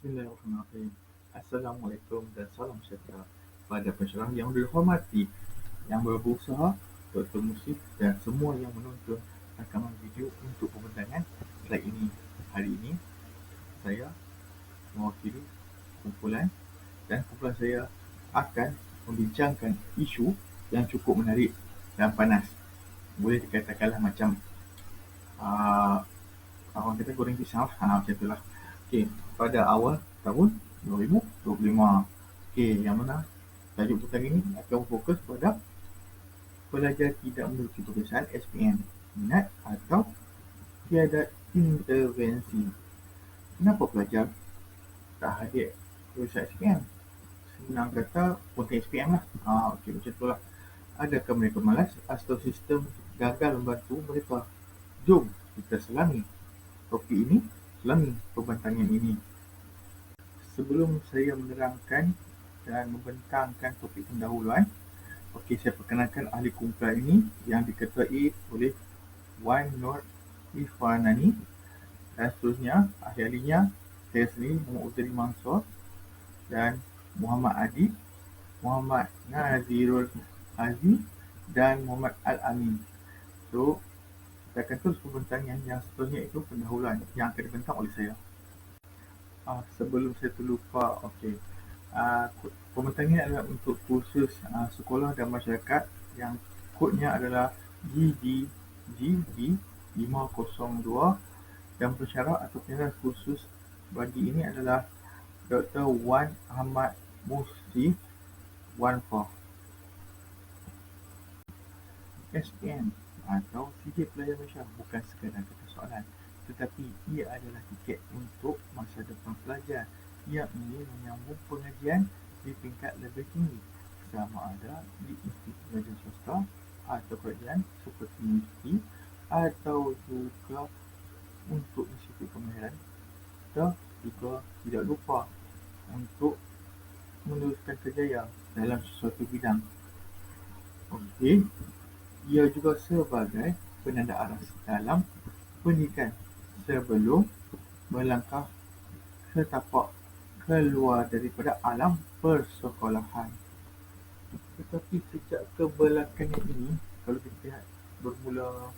Bismillahirrahmanirrahim. Assalamualaikum dan salam sejahtera pada pensyarah yang dihormati, yang berusaha, Dr. Musif dan semua yang menonton rakaman video untuk pembentangan slide ini. Hari ini, saya mewakili kumpulan dan kumpulan saya akan membincangkan isu yang cukup menarik dan panas. Boleh dikatakanlah macam uh, orang kata goreng pisang. Ha, macam itulah. Okey, pada awal tahun 2025. Okey, yang mana tajuk petang ini akan fokus pada pelajar tidak memiliki peperiksaan SPM, minat atau tiada intervensi. Kenapa pelajar tak hadir peperiksaan SPM? Senang kata, konten SPM lah. Ha, okey, macam itulah. Adakah mereka malas atau sistem gagal membantu mereka? Jom kita selami topik ini, selami pembentangan ini sebelum saya menerangkan dan membentangkan topik pendahuluan, okey saya perkenalkan ahli kumpulan ini yang diketuai oleh Wan Nur Ifanani dan seterusnya ahli-ahlinya saya sendiri Muhammad Utari Mansur dan Muhammad Adi, Muhammad Nazirul Aziz dan Muhammad Al-Amin. So, kita akan terus pembentangan yang seterusnya itu pendahuluan yang akan dibentang oleh saya. Uh, sebelum saya terlupa, okey. Uh, pembentangan ini adalah untuk kursus uh, sekolah dan masyarakat yang kodnya adalah GGGG 502 dan pensyarah atau penyarah kursus bagi ini adalah Dr. Wan Ahmad Wan Fah. SPM atau CJ Pelajar Malaysia bukan sekadar kata soalan tetapi ia adalah tiket untuk masa depan pelajar. Yang ingin menyambung pengajian di tingkat lebih tinggi. Sama ada di institut pengajian swasta atau kerajaan seperti universiti atau juga untuk institut kemahiran dan juga tidak lupa untuk meneruskan kejayaan dalam sesuatu bidang. Okey, ia juga sebagai penanda arah dalam pendidikan sebelum melangkah ke tapak keluar daripada alam persekolahan. Tetapi sejak kebelakangan ini, kalau kita lihat bermula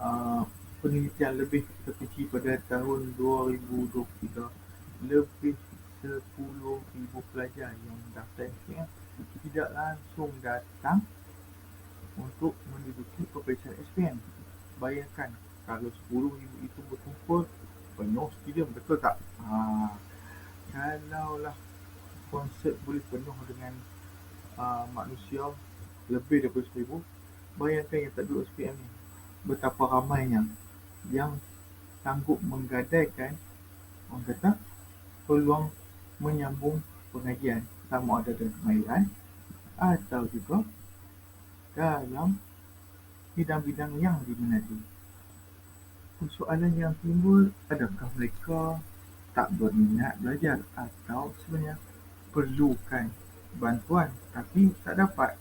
uh, penelitian lebih terperinci pada tahun 2023, lebih 10,000 pelajar yang mendaftar SPM tidak langsung datang untuk menduduki peperiksaan SPM. Bayangkan kalau 10,000 itu berkumpul penuh stadium betul tak? Ha, kalaulah konsert boleh penuh dengan uh, manusia lebih daripada 10,000 bayangkan yang tak duduk SPM ni betapa ramainya yang sanggup menggadaikan orang kata peluang menyambung pengajian sama ada dengan kemahiran atau juga dalam bidang-bidang yang diminati soalan yang timbul adakah mereka tak berminat belajar atau sebenarnya perlukan bantuan tapi tak dapat?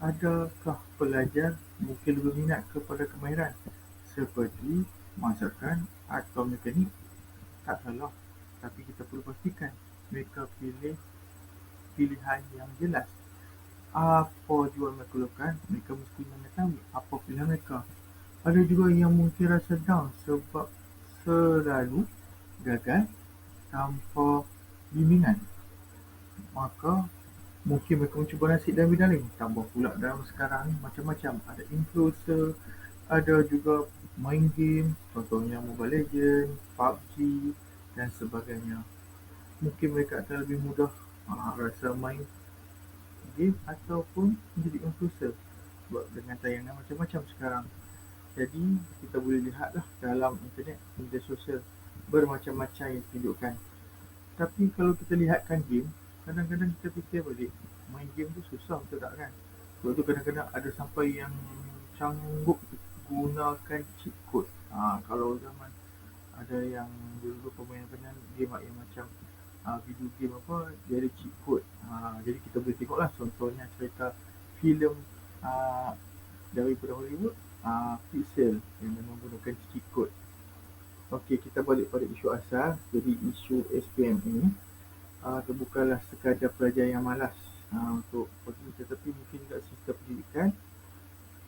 Adakah pelajar mungkin lebih minat kepada kemahiran seperti masakan atau mekanik? Tak salah tapi kita perlu pastikan mereka pilih pilihan yang jelas. Apa jual mereka lakukan? Mereka mesti mengetahui apa pilihan mereka ada juga yang mungkin rasa down sebab selalu gagal tanpa bimbingan. Maka mungkin mereka mencuba nasib dalam bidang. Tambah pula dalam sekarang ni macam-macam. Ada influencer, ada juga main game, contohnya Mobile Legends, PUBG dan sebagainya. Mungkin mereka akan lebih mudah uh, rasa main game ataupun menjadi influencer. Sebab dengan tayangan macam-macam sekarang. Jadi kita boleh lihatlah dalam internet media sosial bermacam-macam yang tunjukkan. Tapi kalau kita lihatkan game, kadang-kadang kita fikir balik main game tu susah betul tak kan? Sebab tu kadang-kadang ada sampai yang sanggup gunakan cheat code. Ha, kalau zaman ada yang dulu pemain pemain game yang macam ha, video game apa dia ada cheat code. Ha, jadi kita boleh tengoklah contohnya cerita filem dari daripada Hollywood uh, pixel yang memang menggunakan cheat code. Okey, kita balik pada isu asal. Jadi isu SPM ini uh, bukanlah sekadar pelajar yang malas uh, untuk pergi tetapi mungkin juga sistem pendidikan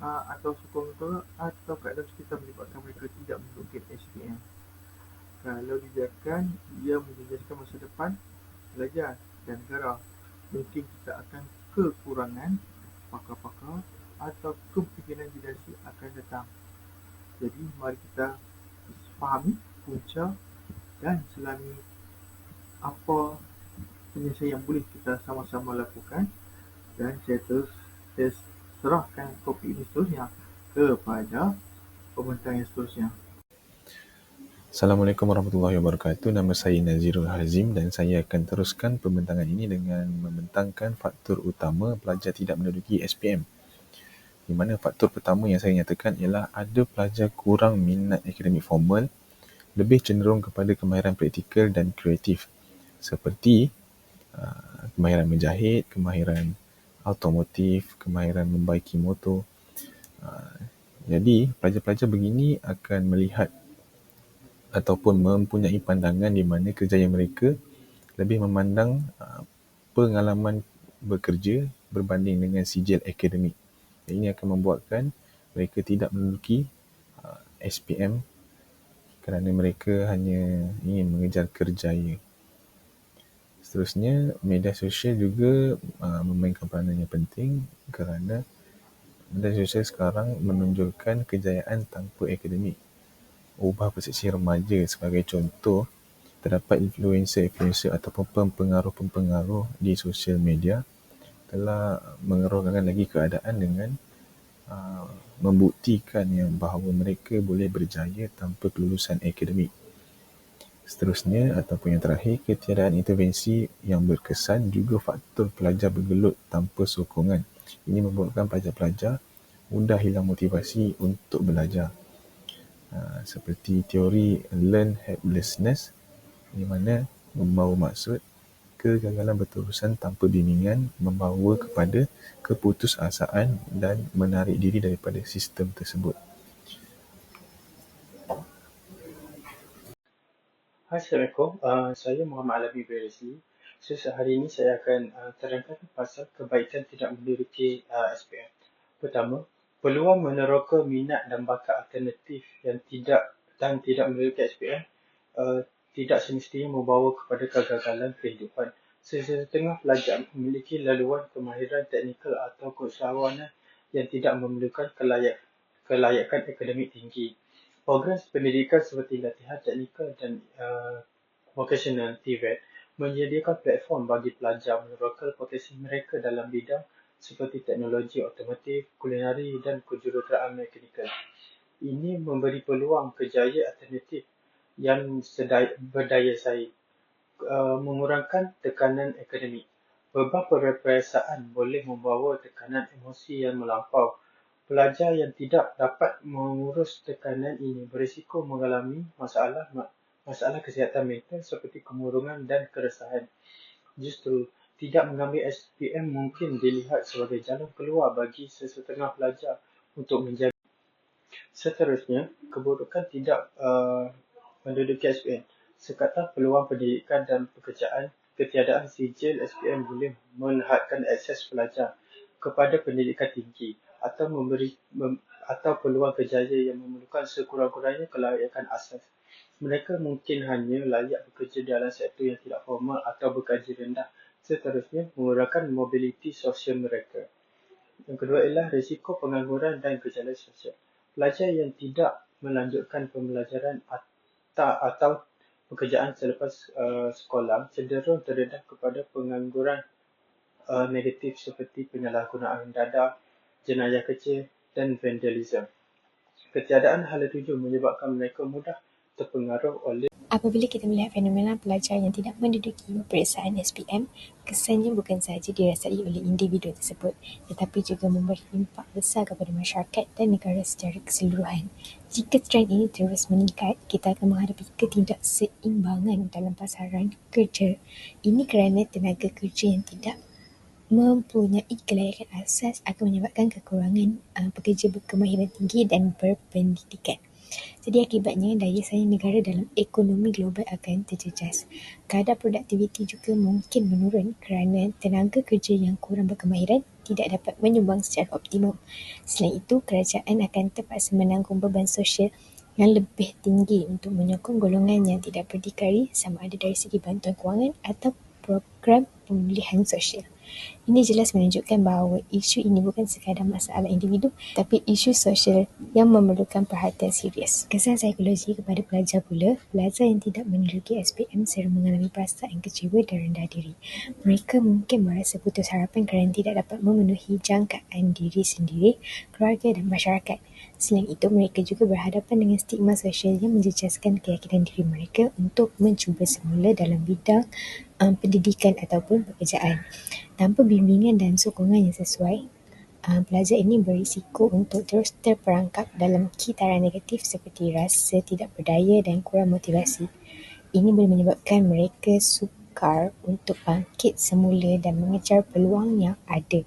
uh, atau sekolah atau keadaan sekitar menyebabkan mereka tidak mendukung SPM. Kalau dibiarkan, ia menjadikan masa depan pelajar dan negara. Mungkin kita akan kekurangan pakar-pakar atau kemungkinan generasi akan datang. Jadi, mari kita fahami punca dan selami apa penyelesaian yang boleh kita sama-sama lakukan dan saya terus saya serahkan kopi ini seterusnya kepada pembentang yang seterusnya. Assalamualaikum warahmatullahi wabarakatuh. Nama saya Nazirul Hazim dan saya akan teruskan pembentangan ini dengan membentangkan faktor utama pelajar tidak menduduki SPM. Di mana faktor pertama yang saya nyatakan ialah ada pelajar kurang minat akademik formal, lebih cenderung kepada kemahiran praktikal dan kreatif seperti uh, kemahiran menjahit, kemahiran automotif, kemahiran membaiki motor. Uh, jadi, pelajar-pelajar begini akan melihat ataupun mempunyai pandangan di mana kerjaya mereka lebih memandang uh, pengalaman bekerja berbanding dengan sijil akademik. Ini akan membuatkan mereka tidak menduduki uh, SPM kerana mereka hanya ingin mengejar kerjaya. Seterusnya, media sosial juga uh, memainkan peranan yang penting kerana media sosial sekarang menunjukkan kejayaan tanpa akademik ubah persepsi remaja sebagai contoh, terdapat influencer-influencer ataupun pengaruh-pengaruh di sosial media telah mengerohkan lagi keadaan dengan uh, membuktikan yang bahawa mereka boleh berjaya tanpa kelulusan akademik. Seterusnya ataupun yang terakhir, ketiadaan intervensi yang berkesan juga faktor pelajar bergelut tanpa sokongan. Ini membuatkan pelajar-pelajar mudah hilang motivasi untuk belajar. Ah, seperti teori learn helplessness di mana membawa maksud kegagalan berurusan tanpa bimbingan membawa kepada keputusasaan dan menarik diri daripada sistem tersebut. Assalamualaikum, uh, saya Muhammad Alabi Berisi. So, hari ini saya akan uh, terangkan pasal kebaikan tidak memiliki uh, SPM. Pertama, peluang meneroka minat dan bakat alternatif yang tidak dan tidak memiliki SPM uh, tidak semestinya membawa kepada kegagalan kehidupan. Sesetengah pelajar memiliki laluan kemahiran teknikal atau keusahawanan yang tidak memerlukan kelayak, kelayakan akademik tinggi. Program pendidikan seperti latihan teknikal dan uh, vocational TVET menyediakan platform bagi pelajar meneroka potensi mereka dalam bidang seperti teknologi otomotif, kulinari dan kejuruteraan mekanikal. Ini memberi peluang kejayaan alternatif yang sedaya, berdaya saing, uh, mengurangkan tekanan akademik. Beberapa perasaan boleh membawa tekanan emosi yang melampau. Pelajar yang tidak dapat mengurus tekanan ini berisiko mengalami masalah masalah kesihatan mental seperti kemurungan dan keresahan. Justru, tidak mengambil SPM mungkin dilihat sebagai jalan keluar bagi sesetengah pelajar untuk menjaga. Seterusnya, keburukan tidak uh, menduduki SPM. Sekatan peluang pendidikan dan pekerjaan, ketiadaan sijil SPM boleh menghadkan akses pelajar kepada pendidikan tinggi atau memberi mem, atau peluang kejayaan yang memerlukan sekurang-kurangnya kelayakan asas. Mereka mungkin hanya layak bekerja dalam sektor yang tidak formal atau bergaji rendah Seterusnya, mengurangkan mobiliti sosial mereka. Yang kedua ialah risiko pengangguran dan gejala sosial. Pelajar yang tidak melanjutkan pembelajaran atau, atau pekerjaan selepas uh, sekolah cenderung terdedah kepada pengangguran uh, negatif seperti penyalahgunaan dada, jenayah kecil dan vandalism. Ketiadaan hala tuju menyebabkan mereka mudah terpengaruh oleh Apabila kita melihat fenomena pelajar yang tidak menduduki peperiksaan SPM, kesannya bukan sahaja dirasai oleh individu tersebut tetapi juga memberi impak besar kepada masyarakat dan negara secara keseluruhan. Jika trend ini terus meningkat, kita akan menghadapi ketidakseimbangan dalam pasaran kerja. Ini kerana tenaga kerja yang tidak mempunyai kelayakan asas akan menyebabkan kekurangan uh, pekerja berkemahiran tinggi dan berpendidikan. Jadi akibatnya daya saing negara dalam ekonomi global akan terjejas. Kadar produktiviti juga mungkin menurun kerana tenaga kerja yang kurang berkemahiran tidak dapat menyumbang secara optimum. Selain itu, kerajaan akan terpaksa menanggung beban sosial yang lebih tinggi untuk menyokong golongan yang tidak berdikari sama ada dari segi bantuan kewangan atau program pemulihan sosial. Ini jelas menunjukkan bahawa isu ini bukan sekadar masalah individu, tapi isu sosial yang memerlukan perhatian serius. Kesan psikologi kepada pelajar pula, pelajar yang tidak memiliki SPM sering mengalami perasaan kecewa dan rendah diri. Mereka mungkin merasa putus harapan kerana tidak dapat memenuhi jangkaan diri sendiri, keluarga dan masyarakat. Selain itu, mereka juga berhadapan dengan stigma sosial yang menjejaskan keyakinan diri mereka untuk mencuba semula dalam bidang um, pendidikan ataupun pekerjaan. Tanpa bimbingan dan sokongan yang sesuai, uh, pelajar ini berisiko untuk terus terperangkap dalam kitaran negatif seperti rasa tidak berdaya dan kurang motivasi. Ini boleh menyebabkan mereka sukar untuk bangkit semula dan mengejar peluang yang ada.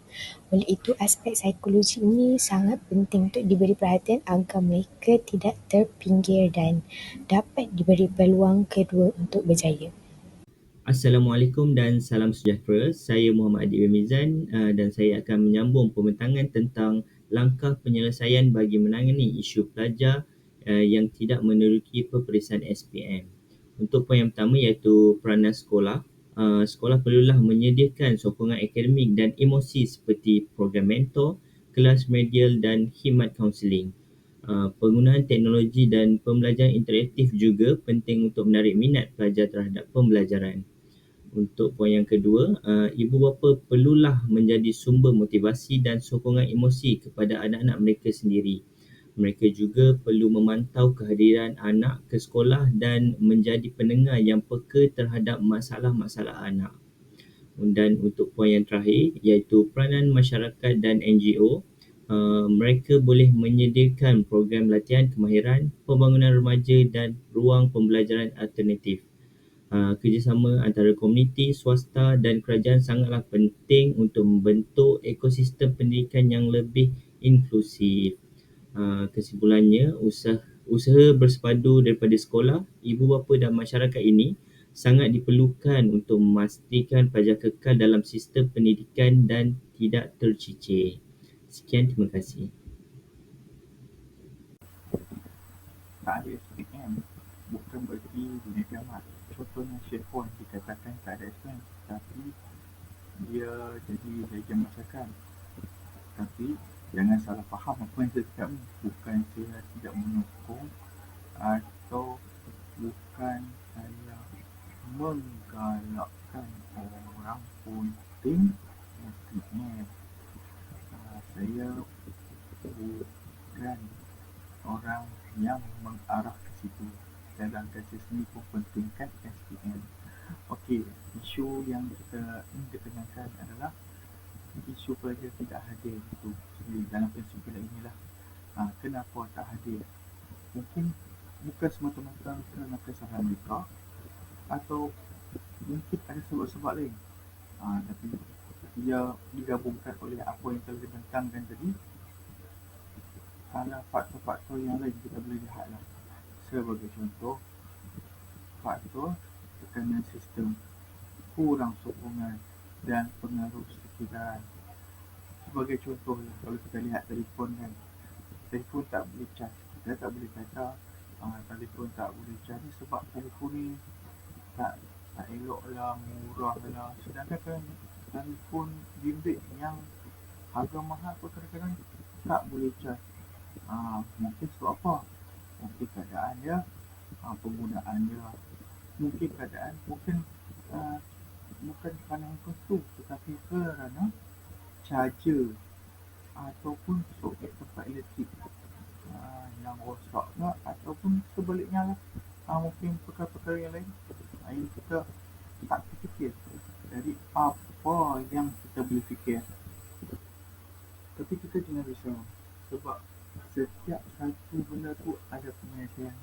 Oleh itu, aspek psikologi ini sangat penting untuk diberi perhatian agar mereka tidak terpinggir dan dapat diberi peluang kedua untuk berjaya. Assalamualaikum dan salam sejahtera. Saya Muhammad Adib Mizan uh, dan saya akan menyambung pembentangan tentang langkah penyelesaian bagi menangani isu pelajar uh, yang tidak meneruki peperiksaan SPM. Untuk poin yang pertama iaitu peranan sekolah. Uh, sekolah perlulah menyediakan sokongan akademik dan emosi seperti program mentor, kelas medial dan khidmat kaunseling. Uh, penggunaan teknologi dan pembelajaran interaktif juga penting untuk menarik minat pelajar terhadap pembelajaran. Untuk poin yang kedua, uh, ibu bapa perlulah menjadi sumber motivasi dan sokongan emosi kepada anak-anak mereka sendiri. Mereka juga perlu memantau kehadiran anak ke sekolah dan menjadi pendengar yang peka terhadap masalah-masalah anak. Dan untuk poin yang terakhir iaitu peranan masyarakat dan NGO, uh, mereka boleh menyediakan program latihan kemahiran, pembangunan remaja dan ruang pembelajaran alternatif. Uh, kerjasama antara komuniti, swasta dan kerajaan sangatlah penting untuk membentuk ekosistem pendidikan yang lebih inklusif. Uh, kesimpulannya, usaha, usaha bersepadu daripada sekolah, ibu bapa dan masyarakat ini sangat diperlukan untuk memastikan pelajar kekal dalam sistem pendidikan dan tidak tercicir. Sekian, terima kasih. Tak ada SPM bukan berarti dunia kiamat contohnya Syedfon dikatakan tak ada SPM tapi dia jadi legend masyarakat tapi jangan salah faham apa yang saya cakap bukan saya tidak menukung atau bukan saya menggalakkan orang penting SPM uh, saya bukan orang yang mengarah ke situ dalam kasus ni pun pentingkan SPM. Okey, isu yang kita ingin ketenangkan adalah isu pelajar tidak hadir itu sendiri dalam prinsip inilah. Ha, kenapa tak hadir? Mungkin bukan semata-mata kerana kesalahan mereka atau mungkin ada sebab-sebab lain. Ha, tapi ia digabungkan oleh apa yang telah dibentangkan tadi kalau faktor-faktor yang lain kita boleh lihatlah sebagai contoh faktor tekanan sistem kurang sokongan dan pengaruh sekitaran sebagai contoh kalau kita lihat telefon kan telefon tak boleh charge. Kita tak boleh kata uh, telefon tak boleh charge. Sebab telefon ni tak tak elok lah murah lah. Sedangkan kan telefon bimbit yang harga mahal pun kadang-kadang tak boleh charge. Uh, mungkin sebab apa? Mungkin keadaan dia uh, penggunaan dia. Mungkin keadaan mungkin uh, bukan kerana handphone tu tetapi kerana charger ataupun soket tempat elektrik. Uh, yang rosak lah ataupun sebaliknya lah. Uh, mungkin perkara-perkara yang lain. Uh, yang kita tak terfikir dari apa yang kita boleh fikir? Tapi kita jangan risau. Sebab setiap satu benda tu ada penyelesaian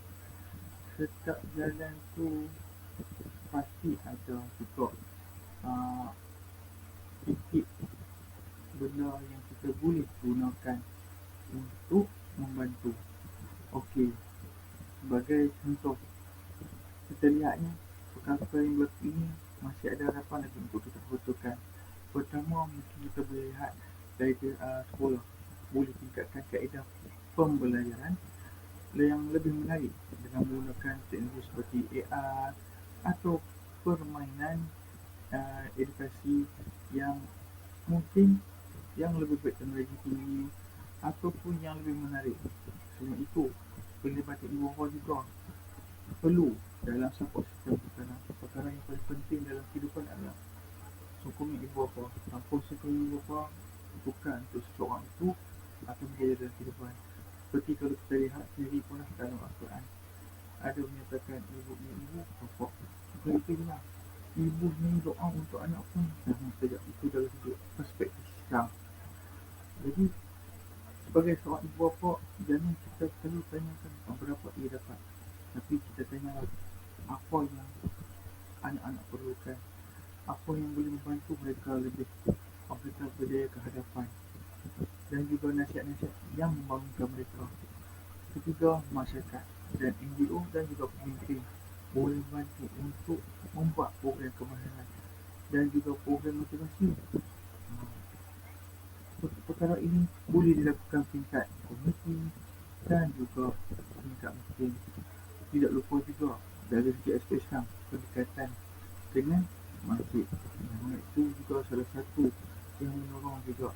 setiap jalan tu pasti ada juga sedikit benda yang kita boleh gunakan untuk membantu. Okey sebagai contoh kita lihatnya perkara yang berlaku ini masih ada harapan lagi untuk kita betulkan pertama mungkin kita boleh lihat dari uh, sekolah boleh tingkatkan kaedah pembelajaran yang lebih menarik dengan menggunakan teknologi seperti AR atau permainan uh, edukasi yang mungkin yang lebih berteknologi tinggi ataupun yang lebih menarik. Selain itu, pelibatan ibu bapa juga perlu dalam support sistem perkara. Perkara yang paling penting dalam kehidupan adalah sokongan ibu bapa. Tanpa sokongan ibu bapa, bukan untuk seseorang itu akan menjadi dalam kehidupan. Seperti kalau kita lihat sendiri pun dalam Al-Quran. Ada menyatakan ibu ni ibu, bapa. Begitu juga. Ibu ni doa untuk anak pun sama saja. Itu dalam sudut perspektif Islam. Jadi, sebagai seorang ibu bapa, jangan kita perlu tanyakan berapa ia dapat. Tapi kita tanyalah apa yang anak-anak perlukan. Apa yang boleh membantu mereka lebih mereka berjaya ke hadapan. Dan juga nasihat-nasihat yang membangunkan mereka. Ketiga, masyarakat dan NGO dan juga pemimpin boleh bantu untuk membuat program kemahiran dan juga program motivasi. Perkara ini boleh dilakukan tingkat komuniti dan juga tingkat mungkin tidak lupa juga dari segi aspek Islam pendekatan dengan masjid. Yang itu juga salah satu yang menolong juga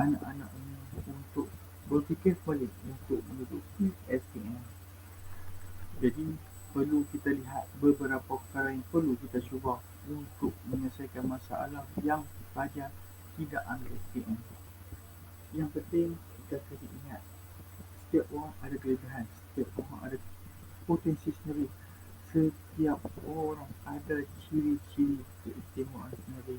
anak-anak ini untuk berfikir balik untuk menduduki SPM jadi perlu kita lihat beberapa perkara yang perlu kita cuba untuk menyelesaikan masalah yang pelajar tidak ambil SPM yang penting kita kena ingat setiap orang ada kelebihan setiap orang ada potensi sendiri. Setiap orang ada ciri-ciri keistimewaan sendiri.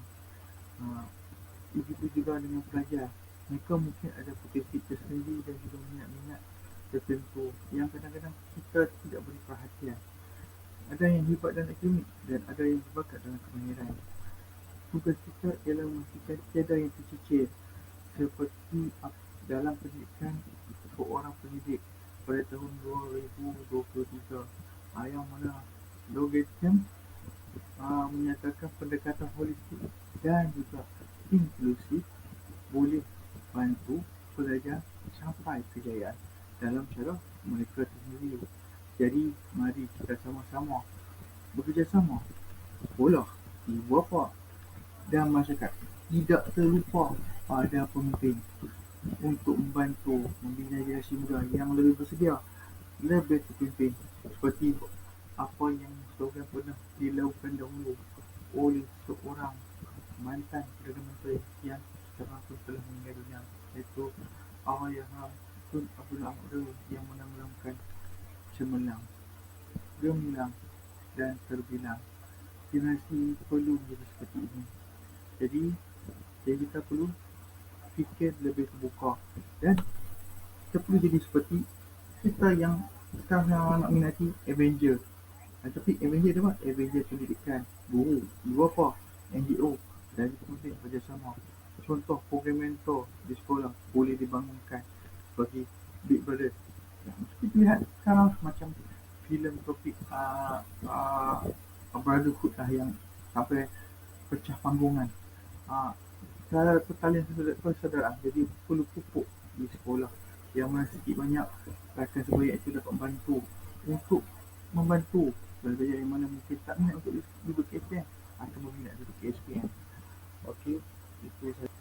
Begitu juga dengan pelajar. Mereka mungkin ada potensi tersendiri dan juga minat-minat tertentu. Yang kadang-kadang kita tidak beri perhatian ada yang hebat dalam akademik dan ada yang berbakat dalam kemahiran. Tugas kita ialah memastikan tiada yang tercicir seperti dalam pendidikan seorang pendidik pada tahun 2023 yang mana logaritm uh, menyatakan pendekatan holistik dan juga inklusif boleh bantu pelajar sampai kejayaan dalam cara mereka sendiri. Jadi, mari kita sama-sama bekerjasama sekolah, ibu bapa dan masyarakat tidak terlupa pada pemimpin untuk membantu membina generasi muda yang lebih bersedia lebih terpimpin seperti apa yang slogan pernah dilakukan dahulu oleh seorang mantan Perdana Menteri yang sekarang telah meninggal dunia iaitu Allahyarham Tun Abdul Ahmad yang menamakan cemerlang. Gemilang dan terbilang. Generasi perlu menjadi seperti ini. Jadi yang kita perlu fikir lebih terbuka dan kita perlu jadi seperti kita yang sekarang nak minati Avenger. Ha, tapi Avenger tu apa? Avenger pendidikan. Guru, ibu apa? NGO dan kemudian kerjasama. Contoh program mentor di sekolah boleh dibangunkan bagi Big Brother. Ya, kita lihat sekarang macam filem topik uh, uh, Brotherhood lah yang sampai pecah panggungan. Uh, pertalian persaudaraan. Jadi perlu pupuk di sekolah. Yang mana sikit banyak rakan sebaya itu dapat membantu untuk membantu pelajar yang mana mungkin tak minat untuk duduk SPM atau minat duduk SPM Okey, itu sahaja.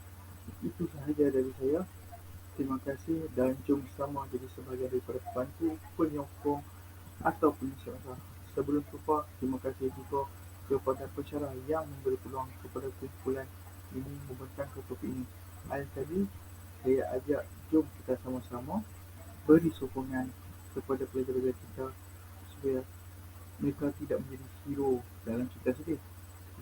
itu sahaja dari saya terima kasih dan jom sama jadi sebagai daripada pembantu penyokong atau penyusup sebelum lupa terima kasih juga kepada pensyarah yang memberi peluang kepada kumpulan ini membentang ke topik ini. Hari tadi saya ajak jom kita sama-sama beri sokongan kepada pelajar-pelajar kita supaya mereka tidak menjadi dalam cerita sedih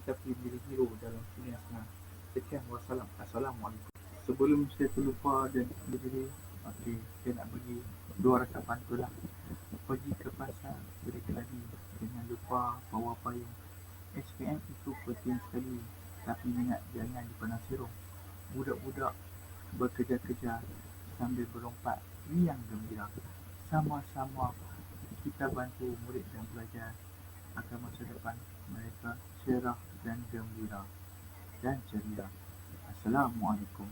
tetapi menjadi hero dalam dunia senang. Sekian wassalam. Assalamualaikum. Sebelum saya terlupa dan berdiri, okay, saya nak bagi dua rasa pantun lah. Pergi ke pasar, beri keladi. Jangan lupa bawa payung. SPM itu penting sekali tapi ingat jangan dipandang sirung. Budak-budak bekerja-kerja sambil berlompat riang gembira. Sama-sama kita bantu murid dan pelajar agar masa depan mereka cerah dan gembira dan ceria. Assalamualaikum.